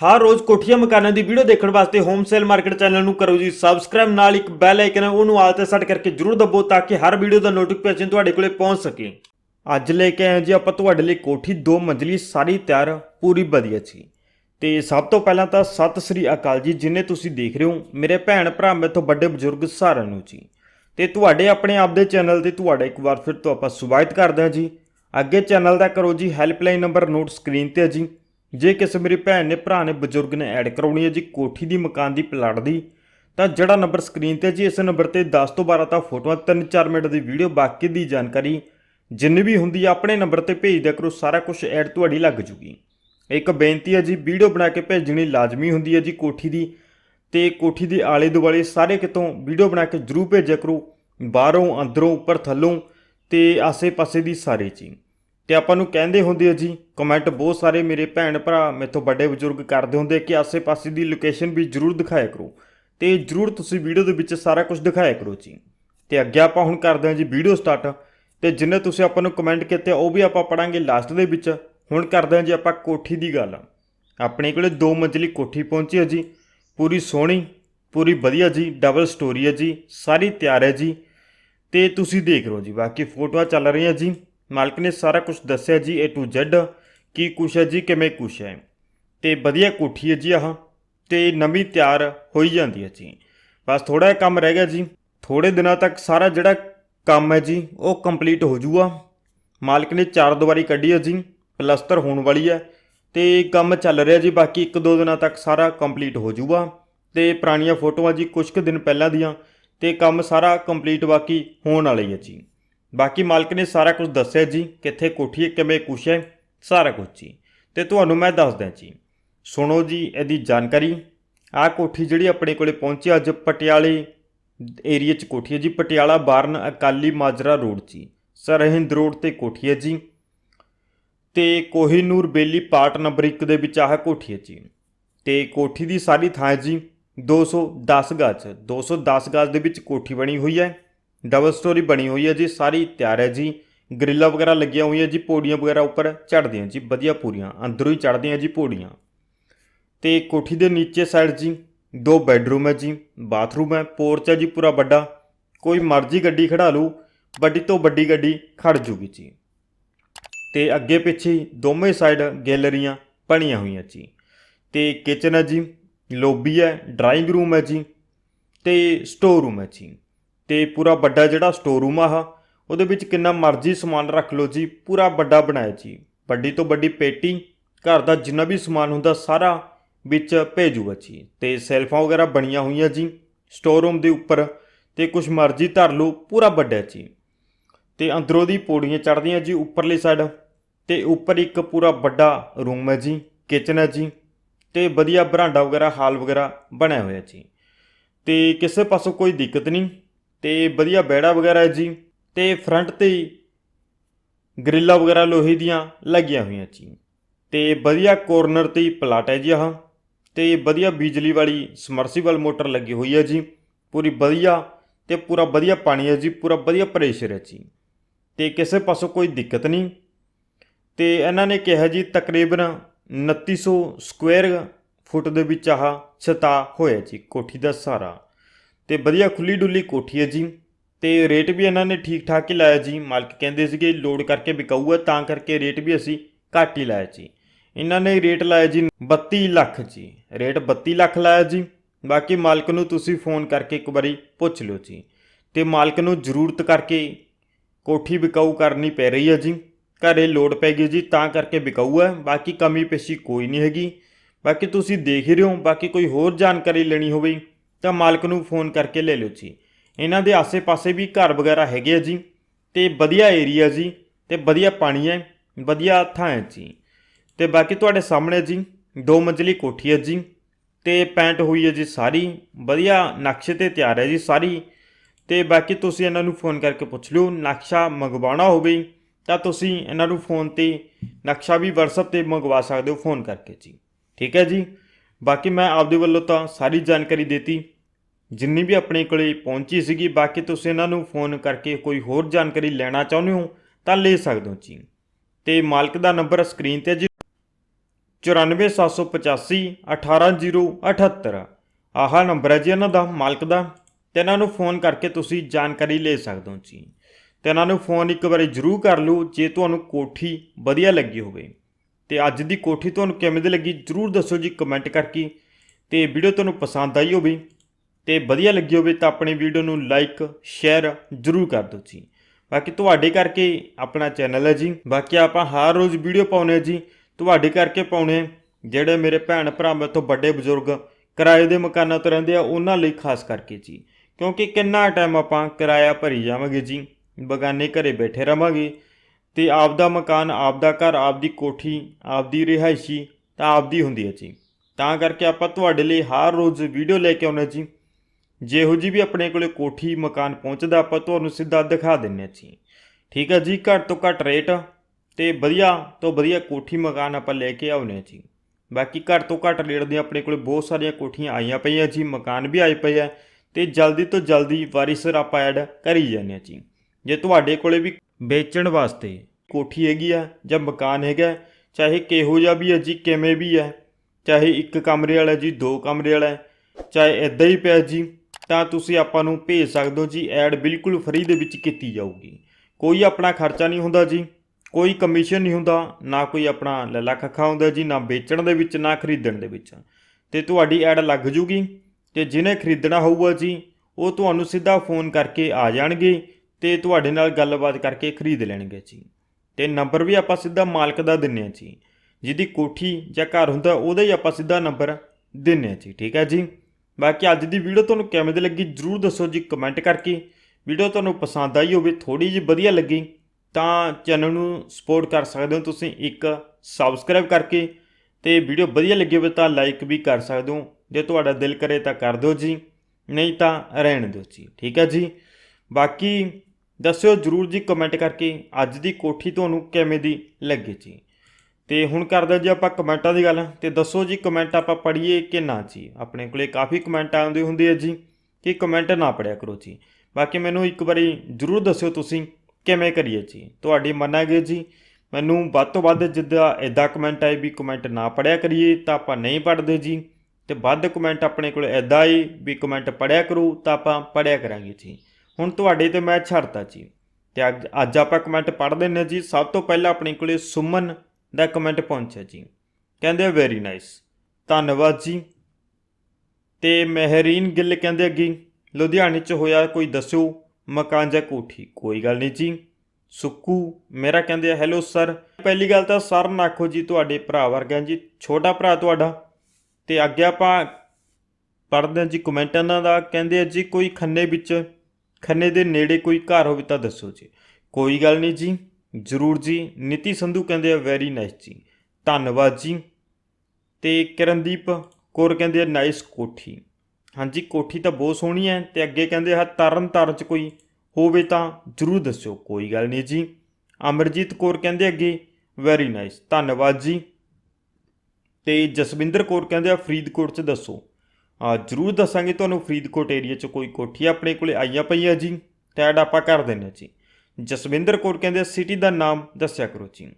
ਹਰ ਰੋਜ਼ ਕੋਠੀਆਂ ਮਕਾਨਾਂ ਦੀ ਵੀਡੀਓ ਦੇਖਣ ਵਾਸਤੇ ਹੋਮ ਸੇਲ ਮਾਰਕੀਟ ਚੈਨਲ ਨੂੰ ਕਰੋ ਜੀ ਸਬਸਕ੍ਰਾਈਬ ਨਾਲ ਇੱਕ ਬੈਲ ਆਈਕਨ ਹੈ, ਉਹਨੂੰ ਆਲ ਤੇ ਸੈੱਟ ਕਰਕੇ ਜਰੂਰ ਦਬੋ ਤਾਂ ਕਿ ਹਰ ਵੀਡੀਓ ਦਾ ਨੋਟੀਫਿਕੇਸ਼ਨ ਤੁਹਾਡੇ ਕੋਲੇ ਪਹੁੰਚ ਸਕੇ। ਅੱਜ ਲੈ ਕੇ ਆਏ ਜੀ ਆਪਾਂ ਤੁਹਾਡੇ ਲਈ ਕੋਠੀ ਦੋ ਮੰਜ਼ਲੀ, ਸਾਰੀ ਤਿਆਰ, ਪੂਰੀ ਵਧੀਆ ਜੀ। ਤੇ ਸਭ ਤੋਂ ਪਹਿਲਾਂ ਤਾਂ ਸਤਿ ਸ੍ਰੀ ਅਕਾਲ ਜੀ, ਜਿੰਨੇ ਤੁਸੀਂ ਦੇਖ ਰਹੇ ਹੋ, ਮੇਰੇ ਭੈਣ ਭਰਾ ਮੇਰੇ ਤੋਂ ਵੱਡੇ ਬਜ਼ੁਰਗ ਸਾਰਿਆਂ ਨੂੰ ਜੀ। ਤੇ ਤੁਹਾਡੇ ਆਪਣੇ ਆਪ ਦੇ ਚੈਨਲ ਤੇ ਤੁਹਾਡਾ ਇੱਕ ਵਾਰ ਫਿਰ ਤੋਂ ਆਪਾਂ ਸਵਾਗਤ ਕਰਦੇ ਹਾਂ ਜੀ। ਅੱਗੇ ਚੈਨਲ ਦਾ ਕਰੋ ਜੀ ਹੈਲਪਲਾਈਨ ਨੰਬਰ ਨੋਟ ਸਕਰੀਨ ਤੇ ਹੈ ਜੀ। ਜੇ ਕਿਸੇ ਮੇਰੀ ਭੈਣ ਨੇ, ਭਰਾ ਨੇ, ਬਜ਼ੁਰਗ ਨੇ ਐਡ ਕਰਾਉਣੀ ਹੈ ਜੀ ਕੋਠੀ ਦੀ ਮਕਾਨ ਦੀ ਪਲਾਟ ਦੀ, ਤਾਂ ਜਿਹੜਾ ਨੰਬਰ ਸਕਰੀਨ ਤੇ ਜੀ, ਇਸ ਨੰਬਰ ਤੇ 10 ਤੋਂ 12 ਤਾਂ ਫੋਟੋਆਂ 3-4 ਮਿੰਟ ਦੀ ਵੀਡੀਓ, ਬਾਕੀ ਦੀ ਜਾਣਕਾਰੀ, ਜਿੰਨੀ ਵੀ ਹੁੰਦੀ ਆ, ਆਪਣੇ ਨੰਬਰ ਤੇ ਭੇਜ ਦਿਆ ਕਰੋ, ਸਾਰਾ ਕੁਝ ਐਡ ਤੁਹਾਡੀ ਲੱਗ ਜੂਗੀ। ਇੱਕ ਬੇਨਤੀ ਹੈ ਜੀ, ਵੀਡੀਓ ਬਣਾ ਕੇ ਭੇਜਣੀ ਲਾਜ਼ਮੀ ਹੁੰਦੀ ਹੈ ਜੀ ਕੋਠੀ ਦੀ, ਤੇ ਕੋਠੀ ਦੇ ਆਲੇ ਦੁਆਲੇ ਸਾਰੇ ਕਿਤੋਂ ਵੀਡੀਓ ਬਣਾ ਕੇ ਜਰੂਰ ਭੇਜਿਆ ਕਰੋ, ਬਾਹਰੋਂ, ਅੰਦਰੋਂ, ਉੱਪਰ, ਥੱਲੋਂ, ਤੇ ਆਸੇ-ਪਾਸੇ ਦੀ ਸਾਰੇ ਚੀਜ਼। ਤੇ ਆਪਾਂ ਨੂੰ ਕਹਿੰਦੇ ਹੁੰਦੇ ਆ ਜੀ ਕਮੈਂਟ ਬਹੁਤ ਸਾਰੇ ਮੇਰੇ ਭੈਣ ਭਰਾ ਮੇਥੋਂ ਵੱਡੇ ਬਜ਼ੁਰਗ ਕਰਦੇ ਹੁੰਦੇ ਕਿ ਆਸੇ-ਪਾਸੇ ਦੀ ਲੋਕੇਸ਼ਨ ਵੀ ਜਰੂਰ ਦਿਖਾਇਆ ਕਰੋ। ਤੇ ਜਰੂਰ ਤੁਸੀਂ ਵੀਡੀਓ ਦੇ ਵਿੱਚ ਸਾਰਾ ਕੁਝ ਦਿਖਾਇਆ ਕਰੋ ਜੀ। ਤੇ ਅੱਗੇ ਆਪਾਂ ਹੁਣ ਕਰਦੇ ਹਾਂ ਜੀ ਵੀਡੀਓ ਸਟਾਰਟ ਤੇ ਜਿੰਨੇ ਤੁਸੀਂ ਆਪਾਂ ਨੂੰ ਕਮੈਂਟ ਕੀਤੇ ਉਹ ਵੀ ਆਪਾਂ ਪੜਾਂਗੇ ਲਾਸਟ ਦੇ ਵਿੱਚ। ਹੁਣ ਕਰਦੇ ਹਾਂ ਜੀ ਆਪਾਂ ਕੋਠੀ ਦੀ ਗੱਲ। ਆਪਣੇ ਕੋਲੇ ਦੋ ਮੰਜ਼ਲੀ ਕੋਠੀ ਪਹੁੰਚੀ ਹੈ ਜੀ। ਪੂਰੀ ਸੋਹਣੀ, ਪੂਰੀ ਵਧੀਆ ਜੀ ਡਬਲ ਸਟੋਰੀ ਹੈ ਜੀ, ਸਾਰੀ ਤਿਆਰ ਹੈ ਜੀ। ਤੇ ਤੁਸੀਂ ਦੇਖ ਲਓ ਜੀ, ਬਾਕੀ ਫੋਟੋਆਂ ਚੱਲ ਰਹੀਆਂ ਜੀ। ਮਾਲਕ ਨੇ ਸਾਰਾ ਕੁਝ ਦੱਸਿਆ ਜੀ A to Z, ਕੀ ਕੁਛ ਹੈ ਜੀ, ਕਿਵੇਂ ਕੁਛ ਹੈ। ਤੇ ਵਧੀਆ ਕੋਠੀ ਹੈ ਜੀ ਆਹ, ਤੇ ਨਵੀਂ ਤਿਆਰ ਹੋਈ ਜਾਂਦੀ ਹੈ ਜੀ। ਬਸ ਥੋੜਾ ਜਿਹਾ ਕੰਮ ਰਹਿ ਗਿਆ ਜੀ। ਥੋੜੇ ਦਿਨਾਂ ਤੱਕ ਸਾਰਾ ਜਿਹੜਾ ਕੰਮ ਹੈ ਜੀ, ਉਹ ਕੰਪਲੀਟ ਹੋ ਜਾਊਗਾ। ਮਾਲਕ ਨੇ ਚਾਰ ਦੀਵਾਰੀ ਕੱਢੀ ਹੈ ਜੀ, ਪਲਸਤਰ ਹੋਣ ਵਾਲੀ ਹੈ। ਤੇ ਕੰਮ ਚੱਲ ਰਿਹਾ ਜੀ, ਬਾਕੀ ਇੱਕ ਦੋ ਦਿਨਾਂ ਤੱਕ ਸਾਰਾ ਕੰਪਲੀਟ ਹੋ ਜੂਗਾ ਤੇ ਪੁਰਾਣੀਆਂ ਫੋਟੋਆਂ ਜੀ ਕੁਝ ਕੁ ਦਿਨ ਪਹਿਲਾਂ ਦੀਆਂ, ਤੇ ਕੰਮ ਸਾਰਾ ਕੰਪਲੀਟ ਬਾਕੀ ਹੋਣ ਵਾਲਾ ਹੀ ਹੈ ਜੀ। ਬਾਕੀ ਮਾਲਕ ਨੇ ਸਾਰਾ ਕੁਝ ਦੱਸਿਆ ਜੀ, ਕਿੱਥੇ ਕੋਠੀ ਹੈ, ਕਿਵੇਂ ਕੁਛ ਹੈ, ਸਾਰਾ ਕੁਝ ਜੀ। ਤੇ ਤੁਹਾਨੂੰ ਮੈਂ ਦੱਸਦਾ ਜੀ, ਸੁਣੋ ਜੀ ਇਹਦੀ ਜਾਣਕਾਰੀ। ਆਹ ਕੋਠੀ ਜਿਹੜੀ ਆਪਣੇ ਕੋਲੇ ਪਹੁੰਚੀ, ਅੱਜ ਪਟਿਆਲੇ ਏਰੀਆ 'ਚ ਕੋਠੀ ਹੈ ਜੀ, ਪਟਿਆਲਾ ਬਾਰਨ ਅਕਾਲੀ ਮਾਜਰਾ ਰੋਡ 'ਚ ਸਰਹਿੰਦ ਰੋਡ ਤੇ ਕੋਠੀ ਹੈ ਜੀ। ਤੇ ਕੋਹੀਨੂਰ ਬੇਲੀ ਪਾਰਟ ਨੰਬਰ 1 ਦੇ ਵਿੱਚ ਆਹ ਕੋਠੀ ਹੈ ਜੀ। ਤੇ ਕੋਠੀ ਦੀ ਸਾਰੀ ਥਾਂ ਹੈ ਜੀ 210 ਗਜ 210 ਗਜ ਦੇ ਵਿੱਚ ਕੋਠੀ ਬਣੀ ਹੋਈ ਹੈ। ਡਬਲ ਸਟੋਰੀ ਬਣੀ ਹੋਈ ਹੈ ਜੀ, ਸਾਰੀ ਤਿਆਰ ਹੈ ਜੀ। ਗ੍ਰਿਲਾਂ ਵਗੈਰਾ ਲੱਗੀਆਂ ਹੋਈਆਂ ਜੀ, ਪੌੜੀਆਂ ਵਗੈਰਾ ਉੱਪਰ ਚੜ੍ਹਦੀਆਂ ਜੀ, ਵਧੀਆ ਪੂਰੀਆਂ। ਅੰਦਰੋਂ ਹੀ ਚੜ੍ਹਦੀਆਂ ਜੀ ਪੌੜੀਆਂ। ਤੇ ਕੋਠੀ ਦੇ ਨੀਚੇ ਸਾਈਡ ਜੀ, ਦੋ ਬੈੱਡਰੂਮ ਹੈ ਜੀ ਬਾਥਰੂਮ ਹੈ ਪੋਰਚ ਹੈ ਜੀ, ਪੂਰਾ ਵੱਡਾ। ਕੋਈ ਮਰਜ਼ੀ ਗੱਡੀ ਖੜਾ ਲਓ ਵੱਡੀ ਤੋਂ ਵੱਡੀ ਗੱਡੀ ਖੜ ਜੂਗੀ ਜੀ। ਤੇ ਅੱਗੇ ਪਿੱਛੇ ਦੋਵੇਂ ਸਾਈਡ ਗੈਲਰੀਆਂ ਬਣੀਆਂ ਹੋਈਆਂ ਜੀ। ਤੇ ਕਿਚਨ ਹੈ ਜੀ ਲੋਬੀ ਹੈ ਡਰਾਇੰਗ ਰੂਮ ਹੈ ਜੀ, ਤੇ ਸਟੋਰ ਰੂਮ ਹੈ ਜੀ। ਤੇ ਪੂਰਾ ਵੱਡਾ ਜਿਹੜਾ ਸਟੋਰ ਰੂਮ ਆ ਉਹਦੇ ਵਿੱਚ ਕਿੰਨਾ ਮਰਜ਼ੀ ਸਮਾਨ ਰੱਖ ਲਓ ਜੀ, ਪੂਰਾ ਵੱਡਾ ਬਣਾਇਆ ਜੀ। ਵੱਡੀ ਤੋਂ ਵੱਡੀ ਪੇਟੀ, ਘਰ ਦਾ ਜਿੰਨਾ ਵੀ ਸਮਾਨ ਹੁੰਦਾ ਸਾਰਾ ਵਿੱਚ ਭੇਜੂਗਾ ਜੀ। ਤੇ ਸੈਲਫਾਂ ਵਗੈਰਾ ਬਣੀਆਂ ਹੋਈਆਂ ਜੀ ਸਟੋਰ ਰੂਮ ਦੇ ਉੱਪਰ, ਤੇ ਕੁਝ ਮਰਜ਼ੀ ਧਰ ਲਓ, ਪੂਰਾ ਵੱਡਾ ਜੀ। ਤੇ ਅੰਦਰੋਂ ਦੀ ਪੌੜੀਆਂ ਚੜ੍ਹਦੀਆਂ ਜੀ ਉੱਪਰਲੀ ਸਾਈਡ ਤੇ ਉੱਪਰ ਇੱਕ ਪੂਰਾ ਵੱਡਾ ਰੂਮ ਹੈ ਜੀ ਕਿਚਨ ਹੈ ਜੀ। ਤੇ ਵਧੀਆ ਬਰਾਂਡਾ ਵਗੈਰਾ, ਹਾਲ ਵਗੈਰਾ ਬਣਿਆ ਹੋਇਆ ਜੀ। ਤੇ ਕਿਸੇ ਪਾਸੋਂ ਕੋਈ ਦਿੱਕਤ ਨਹੀਂ। ਤੇ ਵਧੀਆ ਬੈੜਾ ਵਗੈਰਾ ਹੈ ਜੀ, ਤੇ ਫਰੰਟ ਤੇ ਗ੍ਰਿਲਾਂ ਵਗੈਰਾ ਲੋਹੇ ਦੀਆਂ ਲੱਗੀਆਂ ਹੋਈਆਂ ਜੀ। ਤੇ ਵਧੀਆ ਕੋਰਨਰ ਤੇ ਹੀ ਪਲਾਟ ਹੈ ਜੀ ਆਹ। ਤੇ ਵਧੀਆ ਬਿਜਲੀ ਵਾਲੀ ਸਮਰਸੀਬਲ ਮੋਟਰ ਲੱਗੀ ਹੋਈ ਹੈ ਜੀ। ਪੂਰੀ ਵਧੀਆ ਤੇ ਪੂਰਾ ਵਧੀਆ ਪਾਣੀ ਹੈ ਜੀ, ਪੂਰਾ ਵਧੀਆ ਪ੍ਰੈਸ਼ਰ ਹੈ ਜੀ। ਤੇ ਕਿਸੇ ਪਾਸੋਂ ਕੋਈ ਦਿੱਕਤ ਨਹੀਂ। ਤੇ ਇਹਨਾਂ ਨੇ ਕਿਹਾ ਜੀ ਤਕਰੀਬਨ 2900 ਸਕੁਅਰ ਫੁੱਟ ਦੇ ਵਿੱਚ ਆਹ ਛਤਾ ਹੋਇਆ ਜੀ, ਕੋਠੀ ਦਾ ਸਾਰਾ। ਤੇ ਵਧੀਆ ਖੁੱਲੀ ਡੁੱਲੀ ਕੋਠੀ ਹੈ ਜੀ। ਤੇ ਰੇਟ ਵੀ ਇਹਨਾਂ ਨੇ ਠੀਕ ਠਾਕ ਹੀ ਲਾਇਆ ਜੀ। ਮਾਲਕ ਕਹਿੰਦੇ ਸੀਗੇ ਲੋਡ ਕਰਕੇ ਵਿਕਾਊ ਹੈ ਤਾਂ ਕਰਕੇ ਰੇਟ ਵੀ ਅਸੀਂ ਘੱਟ ਹੀ ਲਾਇਆ ਜੀ। ਇਹਨਾਂ ਨੇ ਰੇਟ ਲਾਇਆ ਜੀ 32 ਲੱਖ ਜੀ। ਰੇਟ 32 ਲੱਖ ਲਾਇਆ ਜੀ। ਬਾਕੀ ਮਾਲਕ ਨੂੰ ਤੁਸੀਂ ਫੋਨ ਕਰਕੇ ਇੱਕ ਵਾਰੀ ਪੁੱਛ ਲਿਓ ਜੀ। ਤੇ ਮਾਲਕ ਨੂੰ ਜ਼ਰੂਰਤ ਕਰਕੇ ਕੋਠੀ ਵਿਕਾਊ ਕਰਨੀ ਪੈ ਰਹੀ ਹੈ ਜੀ। ਘਰੇ ਲੋਡ ਪੈ ਗਈ ਜੀ, ਤਾਂ ਕਰਕੇ ਵਿਕਾਊ ਹੈ। ਬਾਕੀ ਕਮੀ ਪੇਸ਼ੀ ਕੋਈ ਨਹੀਂ ਹੈਗੀ। ਬਾਕੀ ਤੁਸੀਂ ਦੇਖ ਹੀ ਰਹੇ ਹੋ। ਬਾਕੀ ਕੋਈ ਹੋਰ ਜਾਣਕਾਰੀ ਲੈਣੀ ਹੋਵੇ ਤਾਂ ਮਾਲਕ ਨੂੰ ਫੋਨ ਕਰਕੇ ਲੈ ਲਿਓ ਜੀ। ਇਹਨਾਂ ਦੇ ਆਸੇ-ਪਾਸੇ ਵੀ ਘਰ ਵਗੈਰਾ ਹੈਗੇ ਆ ਜੀ। ਤੇ ਵਧੀਆ ਏਰੀਆ ਜੀ, ਤੇ ਵਧੀਆ ਪਾਣੀ ਹੈ, ਵਧੀਆ ਥਾਂ ਹੈ ਜੀ। ਤੇ ਬਾਕੀ ਤੁਹਾਡੇ ਸਾਹਮਣੇ ਜੀ, ਦੋ ਮੰਜ਼ਲੀ ਕੋਠੀ ਹੈ ਜੀ। ਤੇ ਪੈਂਟ ਹੋਈ ਹੈ ਜੀ ਸਾਰੀ, ਵਧੀਆ ਨਕਸ਼ੇ ਤੇ ਤਿਆਰ ਹੈ ਜੀ ਸਾਰੀ। ਤੇ ਬਾਕੀ ਤੁਸੀਂ ਇਹਨਾਂ ਨੂੰ ਫੋਨ ਕਰਕੇ ਪੁੱਛ ਲਿਓ, ਨਕਸ਼ਾ ਮੰਗਵਾਉਣਾ ਹੋਵੇ, ਤਾਂ ਤੁਸੀਂ ਇਹਨਾਂ ਨੂੰ ਫੋਨ ਤੇ ਨਕਸ਼ਾ ਵੀ WhatsApp ਤੇ ਮੰਗਵਾ ਸਕਦੇ ਹੋ ਫੋਨ ਕਰਕੇ ਜੀ। ਠੀਕ ਹੈ ਜੀ? ਬਾਕੀ ਮੈਂ ਆਪਦੇ ਵੱਲੋਂ ਤਾਂ ਸਾਰੀ ਜਾਣਕਾਰੀ ਦਿੱਤੀ। ਜਿੰਨੀ ਵੀ ਆਪਣੇ ਕੋਲੇ ਪਹੁੰਚੀ ਸੀਗੀ, ਬਾਕੀ ਤੁਸੀਂ ਇਹਨਾਂ ਨੂੰ ਫੋਨ ਕਰਕੇ ਕੋਈ ਹੋਰ ਜਾਣਕਾਰੀ ਲੈਣਾ ਚਾਹੁੰਦੇ ਹੋ ਤਾਂ ਲੈ ਸਕਦੇ ਹੋ ਜੀ। ਤੇ ਮਾਲਕ ਦਾ ਨੰਬਰ ਸਕਰੀਨ ਤੇ ਜੀ। 94785 18078 ਆਹ ਨੰਬਰ ਹੈ ਜੀ ਇਹਨਾਂ ਦਾ, ਮਾਲਕ ਦਾ। ਤੇ ਇਹਨਾਂ ਨੂੰ ਫੋਨ ਕਰਕੇ ਤੁਸੀਂ ਜਾਣਕਾਰੀ ਲੈ ਸਕਦੇ ਹੋ ਜੀ। ਤੇ ਇਹਨਾਂ ਨੂੰ ਫੋਨ ਇੱਕ ਵਾਰੀ ਜ਼ਰੂਰ ਕਰ ਲਓ, ਜੇ ਤੁਹਾਨੂੰ ਕੋਠੀ ਵਧੀਆ ਲੱਗੀ ਹੋਵੇ। ਤੇ ਅੱਜ ਦੀ ਕੋਠੀ ਤੁਹਾਨੂੰ ਕਿਵੇਂ ਦੀ ਲੱਗੀ ਜ਼ਰੂਰ ਦੱਸੋ ਜੀ ਕਮੈਂਟ ਕਰਕੇ। ਤੇ ਵੀਡੀਓ ਤੁਹਾਨੂੰ ਪਸੰਦ ਆਈ ਹੋਵੇ ਤੇ ਵਧੀਆ ਲੱਗੀ ਹੋਵੇ ਤਾਂ ਆਪਣੀ ਵੀਡੀਓ ਨੂੰ ਲਾਈਕ ਸ਼ੇਅਰ ਜ਼ਰੂਰ ਕਰ ਦਿਓ ਜੀ। ਬਾਕੀ ਤੁਹਾਡੇ ਕਰਕੇ ਆਪਣਾ ਚੈਨਲ ਹੈ ਜੀ। ਬਾਕੀ ਆਪਾਂ ਹਰ ਰੋਜ਼ ਵੀਡੀਓ ਪਾਉਨੇ ਆ ਜੀ। ਤੁਹਾਡੇ ਕਰਕੇ ਪਾਉਨੇ ਜਿਹੜੇ ਮੇਰੇ ਭੈਣ ਭਰਾ ਮੇਰੇ ਤੋਂ ਵੱਡੇ ਬਜ਼ੁਰਗ ਕਿਰਾਏ ਦੇ ਮਕਾਨਾਂ ਤੋਂ ਰਹਿੰਦੇ ਆ, ਉਹਨਾਂ ਲਈ ਖਾਸ ਕਰਕੇ ਜੀ। ਕਿਉਂਕਿ ਕਿੰਨਾ ਟਾਈਮ ਆਪਾਂ ਕਿਰਾਇਆ ਭਰੀ ਜਾਵਾਂਗੇ ਜੀ। ਬਗਾਨੇ ਘਰੇ ਬੈਠੇ ਰਵਾਂਗੇ। ਤੇ ਆਪਦਾ ਮਕਾਨ, ਆਪਦਾ ਘਰ, ਆਪਦੀ ਕੋਠੀ, ਆਪਦੀ ਰਿਹਾਇਸ਼ੀ ਤਾਂ ਆਪਦੀ ਹੁੰਦੀ ਹੈ ਜੀ। ਤਾਂ ਕਰਕੇ ਆਪਾਂ ਤੁਹਾਡੇ ਲਈ ਹਰ ਰੋਜ਼ ਵੀਡੀਓ ਲੈ ਕੇ ਆਉਂਦੇ ਜੀ। ਜਿਹੋ ਜੀ ਵੀ ਆਪਣੇ ਕੋਲੇ ਕੋਠੀ, ਮਕਾਨ ਪਹੁੰਚਦਾ, ਆਪਾਂ ਤੁਹਾਨੂੰ ਸਿੱਧਾ ਦਿਖਾ ਦਿੰਨੇ ਹਾਂ ਜੀ। ਠੀਕ ਹੈ ਜੀ, ਘੱਟ ਤੋਂ ਘੱਟ ਰੇਟ ਤੇ ਵਧੀਆ ਤੋਂ ਵਧੀਆ ਕੋਠੀ, ਮਕਾਨ ਆਪਾਂ ਲੈ ਕੇ ਆਉਨੇ ਹਾਂ ਜੀ। ਬਾਕੀ ਘੱਟ ਤੋਂ ਘੱਟ ਰੇਟ ਦੀਆਂ ਆਪਣੇ ਕੋਲੇ ਬਹੁਤ ਸਾਰੀਆਂ ਕੋਠੀਆਂ ਆਈਆਂ ਪਈਆਂ ਜੀ, ਮਕਾਨ ਵੀ ਆਏ ਪਏ ਆ ਤੇ ਜਲਦੀ ਤੋਂ ਜਲਦੀ ਵਾਰਿਸਰ ਆਪਾਂ ਐਡ ਕਰੀ ਜਾਂਦੇ ਹਾਂ ਜੀ। ਜੇ ਤੁਹਾਡੇ ਕੋਲੇ ਵੀ ਵੇਚਣ ਵਾਸਤੇ। ਕੋਠੀ ਹੈਗੀ ਆ ਜਾਂ ਮਕਾਨ ਹੈਗਾ, ਚਾਹੇ ਕਿਹੋ ਜਿਹਾ ਵੀ ਹੈ ਜੀ, ਕਿਵੇਂ ਵੀ ਹੈ ਚਾਹੇ ਇੱਕ ਕਮਰੇ ਵਾਲਾ ਜੀ, ਦੋ ਕਮਰੇ ਵਾਲਾ, ਚਾਹੇ ਇਦਾਂ ਹੀ ਪਿਆ ਜੀ, ਤਾਂ ਤੁਸੀਂ ਆਪਾਂ ਨੂੰ ਭੇਜ ਸਕਦੇ ਹੋ ਜੀ, ਐਡ ਬਿਲਕੁਲ ਫ੍ਰੀ ਦੇ ਵਿੱਚ ਕੀਤੀ ਜਾਊਗੀ। ਕੋਈ ਆਪਣਾ ਖਰਚਾ ਨਹੀਂ ਹੁੰਦਾ ਜੀ, ਕੋਈ ਕਮਿਸ਼ਨ ਨਹੀਂ ਹੁੰਦਾ, ਨਾ ਕੋਈ ਆਪਣਾ ਲੱਲਾ ਖੱਖਾ ਹੁੰਦਾ ਜੀ, ਨਾ ਵੇਚਣ ਦੇ ਵਿੱਚ, ਨਾ ਖਰੀਦਣ ਦੇ ਵਿੱਚ। ਤੇ ਤੁਹਾਡੀ ਐਡ ਲੱਗ ਜੂਗੀ, ਤੇ ਜਿਹਨੇ ਖਰੀਦਣਾ ਹੋਊਗਾ ਜੀ, ਉਹ ਤੁਹਾਨੂੰ ਸਿੱਧਾ ਫੋਨ ਕਰਕੇ ਆ ਜਾਣਗੇ ਤੇ ਤੁਹਾਡੇ ਨਾਲ ਗੱਲਬਾਤ ਕਰਕੇ ਖਰੀਦ ਲੈਣਗੇ ਜੀ। ਤੇ ਨੰਬਰ ਵੀ ਆਪਾਂ ਸਿੱਧਾ ਮਾਲਕ ਦਾ ਦਿੰਨੇ ਆ ਜੀ। ਜਿਹਦੀ ਕੋਠੀ ਜਾਂ ਘਰ ਹੁੰਦਾ ਉਹਦਾ ਹੀ ਆਪਾਂ ਸਿੱਧਾ ਨੰਬਰ ਦਿੰਨੇ ਆ ਜੀ, ਠੀਕ ਹੈ ਜੀ? ਬਾਕੀ ਅੱਜ ਦੀ ਵੀਡੀਓ ਤੁਹਾਨੂੰ ਕਿਵੇਂ ਦੀ ਲੱਗੀ ਜਰੂਰ ਦੱਸੋ ਜੀ ਕਮੈਂਟ ਕਰਕੇ। ਵੀਡੀਓ ਤੁਹਾਨੂੰ ਪਸੰਦ ਆਈ ਹੋਵੇ ਥੋੜੀ ਜਿਹੀ ਵਧੀਆ ਲੱਗੀ, ਤਾਂ ਚੈਨਲ ਨੂੰ ਸਪੋਰਟ ਕਰ ਸਕਦੇ ਹੋ ਤੁਸੀਂ ਇੱਕ ਸਬਸਕ੍ਰਾਈਬ ਕਰਕੇ। ਤੇ ਵੀਡੀਓ ਵਧੀਆ ਲੱਗੀ ਹੋਵੇ ਤਾਂ ਲਾਈਕ ਵੀ ਕਰ ਸਕਦੇ ਹੋ। ਜੇ ਤੁਹਾਡਾ ਦਿਲ ਕਰੇ ਤਾਂ ਕਰ ਦਿਓ ਜੀ, ਨਹੀਂ ਤਾਂ ਰਹਿਣ ਦਿਓ ਜੀ, ਠੀਕ ਹੈ ਜੀ? ਬਾਕੀ ਦੱਸਿਓ ਜਰੂਰ ਜੀ ਕਮੈਂਟ ਕਰਕੇ ਅੱਜ ਦੀ ਕੋਠੀ ਤੁਹਾਨੂੰ ਕਿਵੇਂ ਦੀ ਲੱਗੀ ਜੀ। ਤੇ ਹੁਣ ਕਰਦੇ ਜੀ ਆਪਾਂ ਕਮੈਂਟਾਂ ਦੀ ਗੱਲ, ਤੇ ਦੱਸੋ ਜੀ ਕਮੈਂਟ ਆਪਾਂ ਪੜ੍ਹੀਏ ਕਿ ਨਾ ਜੀ। ਆਪਣੇ ਕੋਲੇ ਕਾਫੀ ਕਮੈਂਟ ਆਉਂਦੇ ਹੁੰਦੇ ਆ ਜੀ, ਕਿ ਕਮੈਂਟ ਨਾ ਪੜਿਆ ਕਰੋ ਜੀ। ਬਾਕੀ ਮੈਨੂੰ ਇੱਕ ਵਾਰੀ ਜਰੂਰ ਦੱਸਿਓ ਤੁਸੀਂ ਕਿਵੇਂ ਕਰੀਏ ਜੀ। ਤੁਹਾਡੀ ਮੰਨਾਂਗੇ ਜੀ, ਮੈਨੂੰ ਵੱਧ ਤੋਂ ਵੱਧ ਜਿੱਦਾਂ ਇਦਾਂ ਕਮੈਂਟ ਆਏ ਵੀ ਕਮੈਂਟ ਨਾ ਪੜਿਆ ਕਰੀਏ ਤਾਂ ਆਪਾਂ ਨਹੀਂ ਪੜਦੇ ਜੀ। ਤੇ ਵੱਧ ਕਮੈਂਟ ਆਪਣੇ ਕੋਲ ਇਦਾਂ ਆਏ ਵੀ ਕਮੈਂਟ ਪੜਿਆ ਕਰੋ ਤਾਂ ਆਪਾਂ ਪੜਿਆ ਕਰਾਂਗੇ ਜੀ। ਹੁਣ ਤੁਹਾਡੇ ਤੇ ਮੈਂ ਛੱਡਤਾ ਜੀ। ਤੇ ਅੱਜ- ਅੱਜ ਆਪਾਂ ਕਮੈਂਟ ਪੜ੍ਹਦੇ ਨੇ ਜੀ। ਸਭ ਤੋਂ ਪਹਿਲਾਂ ਆਪਣੇ ਕੋਲੇ ਸੁਮਨ ਦਾ ਕਮੈਂਟ ਪਹੁੰਚਿਆ ਜੀ। ਕਹਿੰਦੇ ਵੈਰੀ ਨਾਈਸ ਧੰਨਵਾਦ ਜੀ। ਤੇ ਮਹਿਰੀਨ ਗਿੱਲ ਕਹਿੰਦੇ ਅੱਗੇ ਲੁਧਿਆਣੇ ਚ ਹੋਇਆ ਕੋਈ ਦੱਸਿਓ ਮਕਾਨ ਜਾਂ ਕੋਠੀ? ਕੋਈ ਗੱਲ ਨਹੀਂ ਜੀ। ਸੁੱਕੂ ਮੇਰਾ ਕਹਿੰਦੇ ਹੈਲੋ ਸਰ ਪਹਿਲੀ ਗੱਲ ਤਾਂ ਸਰ ਨਾਖੋ ਜੀ, ਤੁਹਾਡੇ ਭਰਾ ਵਰਗਾ ਜੀ। ਛੋਟਾ ਭਰਾ ਤੁਹਾਡਾ। ਤੇ ਅੱਗੇ ਆਪਾਂ ਪੜ੍ਹਦੇ ਹਾਂ ਜੀ ਕਮੈਂਟ ਇਹਨਾਂ ਦਾ। ਕਹਿੰਦੇ ਆ ਜੀ, ਕੋਈ ਖੰਨੇ ਵਿੱਚ ਖੰਨੇ ਦੇ ਨੇੜੇ ਕੋਈ ਘਰ ਹੋਵੇ ਤਾਂ ਦੱਸੋ ਜੀ। ਕੋਈ ਗੱਲ ਨਹੀਂ ਜੀ। ਜ਼ਰੂਰ ਜੀ। ਨਿਤੀ ਸੰਧੂ ਕਹਿੰਦੇ ਆ ਵੈਰੀ ਨਾਈਸ ਜੀ। ਧੰਨਵਾਦ ਜੀ। ਤੇ ਕਿਰਨਦੀਪ ਕੌਰ ਕਹਿੰਦੇ ਆ ਨਾਈਸ ਕੋਠੀ। ਹਾਂਜੀ, ਕੋਠੀ ਤਾਂ ਬਹੁਤ ਸੋਹਣੀ ਹੈ ਤੇ ਅੱਗੇ ਕਹਿੰਦੇ ਆ, ਤਰਨ ਤਾਰਨ ਚ ਕੋਈ ਹੋਵੇ ਤਾਂ ਜ਼ਰੂਰ ਦੱਸਿਓ। ਕੋਈ ਗੱਲ ਨਹੀਂ ਜੀ। ਅਮਰਜੀਤ ਕੌਰ ਕਹਿੰਦੇ ਅੱਗੇ ਵੈਰੀ ਨਾਈਸ ਧੰਨਵਾਦ ਜੀ। ਤੇ ਜਸਵਿੰਦਰ ਕੌਰ ਕਹਿੰਦੇ ਆ ਫਰੀਦਕੋਟ ਚ ਦੱਸੋ। ਜਰੂਰ ਦੱਸਾਂਗੇ ਤੁਹਾਨੂੰ ਫਰੀਦਕੋਟ ਏਰੀਆ 'ਚ ਕੋਈ ਕੋਠੀ ਆਪਣੇ ਕੋਲੇ ਆਈਆਂ ਪਈਆਂ ਜੀ। ਟੈਡ ਆਪਾਂ ਕਰ ਦਿੰਨੇ ਜੀ। ਜਸਵਿੰਦਰ ਕੌਰ ਕਹਿੰਦੇ ਸਿਟੀ ਦਾ ਨਾਮ ਦੱਸਿਆ ਕਰੋ ਜੀ।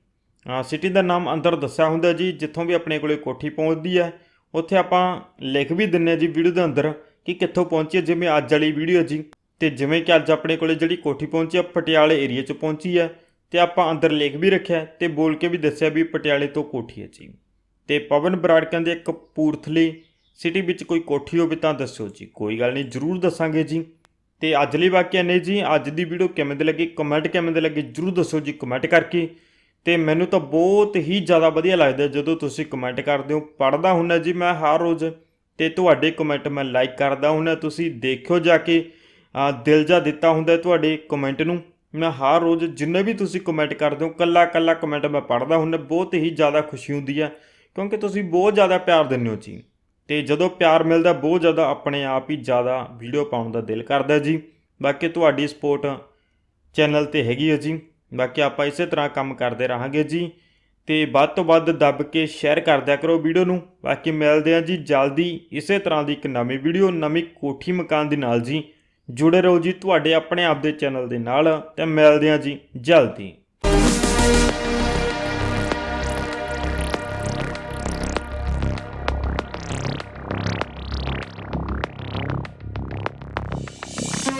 ਸਿਟੀ ਦਾ ਨਾਮ ਅੰਦਰ ਦੱਸਿਆ ਹੁੰਦਾ ਜੀ, ਜਿੱਥੋਂ ਵੀ ਆਪਣੇ ਕੋਲੇ ਕੋਠੀ ਪਹੁੰਚਦੀ ਹੈ। ਉੱਥੇ ਆਪਾਂ ਲਿਖ ਵੀ ਦਿੰਨੇ ਜੀ ਵੀਡੀਓ ਦੇ ਅੰਦਰ ਕਿ ਕਿੱਥੋਂ ਪਹੁੰਚੀ ਹੈ, ਜਿਵੇਂ ਅੱਜ ਵਾਲੀ ਵੀਡੀਓ ਜੀ। ਤੇ ਜਿਵੇਂ ਕਿ ਅੱਜ ਆਪਣੇ ਕੋਲੇ ਜਿਹੜੀ ਕੋਠੀ ਪਹੁੰਚੀ ਹੈ, ਪਟਿਆਲੇ ਏਰੀਆ 'ਚ ਪਹੁੰਚੀ ਹੈ। ਤੇ ਆਪਾਂ ਅੰਦਰ ਲਿਖ ਵੀ ਰੱਖਿਆ ਤੇ ਬੋਲ ਕੇ ਵੀ ਦੱਸਿਆ ਵੀ ਪਟਿਆਲੇ ਤੋਂ ਕੋਠੀ ਹੈ ਜੀ। ਤੇ ਪਵਨ ਬਰਾੜ ਕਹਿੰਦੇ ਕਪੂਰਥਲੀ ਸਿਟੀ ਵਿੱਚ ਕੋਈ ਕੋਠੀ ਹੋਵੇ ਤਾਂ ਦੱਸਿਓ ਜੀ। ਕੋਈ ਗੱਲ ਨਹੀਂ, ਜਰੂਰ ਦੱਸਾਂਗੇ ਜੀ। ਤੇ ਅੱਜ ਲਈ ਵਾਕਿਆ ਨੇ ਜੀ, ਅੱਜ ਦੀ ਵੀਡੀਓ ਕਿਵੇਂ ਦੀ ਲੱਗੀ ਕਮੈਂਟ ਕਿਵੇਂ ਦੀ ਲੱਗੀ, ਜਰੂਰ ਦੱਸੋ ਜੀ ਕਮੈਂਟ ਕਰਕੇ। ਤੇ ਮੈਨੂੰ ਤਾਂ ਬਹੁਤ ਹੀ ਜ਼ਿਆਦਾ ਵਧੀਆ ਲੱਗਦਾ ਜਦੋਂ ਤੁਸੀਂ ਕਮੈਂਟ ਕਰਦੇ ਹੋ। ਪੜਦਾ ਹੁੰਨਾ ਜੀ ਮੈਂ ਹਰ ਰੋਜ਼, ਤੇ ਤੁਹਾਡੇ ਕਮੈਂਟ ਮੈਂ ਲਾਈਕ ਕਰਦਾ ਹੁੰਨਾ। ਤੁਸੀਂ ਦੇਖਿਓ ਜਾ ਕੇ ਦਿਲ ਜਾ ਦਿੱਤਾ ਹੁੰਦਾ ਤੁਹਾਡੇ ਕਮੈਂਟ ਨੂੰ। ਮੈਂ ਹਰ ਰੋਜ਼ ਜਿੰਨੇ ਵੀ ਤੁਸੀਂ ਕਮੈਂਟ ਕਰਦੇ ਹੋ, ਕੱਲਾ ਕੱਲਾ ਕਮੈਂਟ ਮੈਂ ਪੜਦਾ ਹੁੰਨਾ, ਬਹੁਤ ਹੀ ਜ਼ਿਆਦਾ ਖੁਸ਼ੀ ਹੁੰਦੀ ਹੈ ਕਿਉਂਕਿ ਤੁਸੀਂ ਬਹੁਤ ਜ਼ਿਆਦਾ ਪਿਆਰ ਦਿੰਦੇ ਹੋ ਜੀ। ਤੇ ਜਦੋਂ ਪਿਆਰ ਮਿਲਦਾ, ਬਹੁਤ ਜ਼ਿਆਦਾ ਆਪਣੇ ਆਪ ਹੀ ਜ਼ਿਆਦਾ ਵੀਡੀਓ ਪਾਉਣ ਦਾ ਦਿਲ ਕਰਦਾ ਜੀ। ਬਾਕੀ ਤੁਹਾਡੀ ਸਪੋਰਟ ਚੈਨਲ ਤੇ ਹੈਗੀ ਹੈ ਜੀ। ਬਾਕੀ ਆਪਾਂ ਇਸੇ ਤਰ੍ਹਾਂ ਕੰਮ ਕਰਦੇ ਰਹਾਂਗੇ ਜੀ। ਤੇ ਵੱਧ ਤੋਂ ਵੱਧ ਦੱਬ ਕੇ ਸ਼ੇਅਰ ਕਰਦਿਆ ਕਰੋ ਵੀਡੀਓ ਨੂੰ। ਬਾਕੀ ਮਿਲਦੇ ਹਾਂ ਜੀ ਜਲਦੀ ਇਸੇ ਤਰ੍ਹਾਂ ਦੀ ਇੱਕ ਨਵੀਂ ਵੀਡੀਓ ਨਵੀਂ ਕੋਠੀ ਮਕਾਨ ਦੇ ਨਾਲ ਜੀ। ਜੁੜੇ ਰਹੋ ਜੀ ਤੁਹਾਡੇ ਆਪਣੇ ਆਪ ਦੇ ਚੈਨਲ ਦੇ ਨਾਲ। ਤੇ ਮਿਲਦੇ ਹਾਂ ਜੀ ਜਲਦੀ।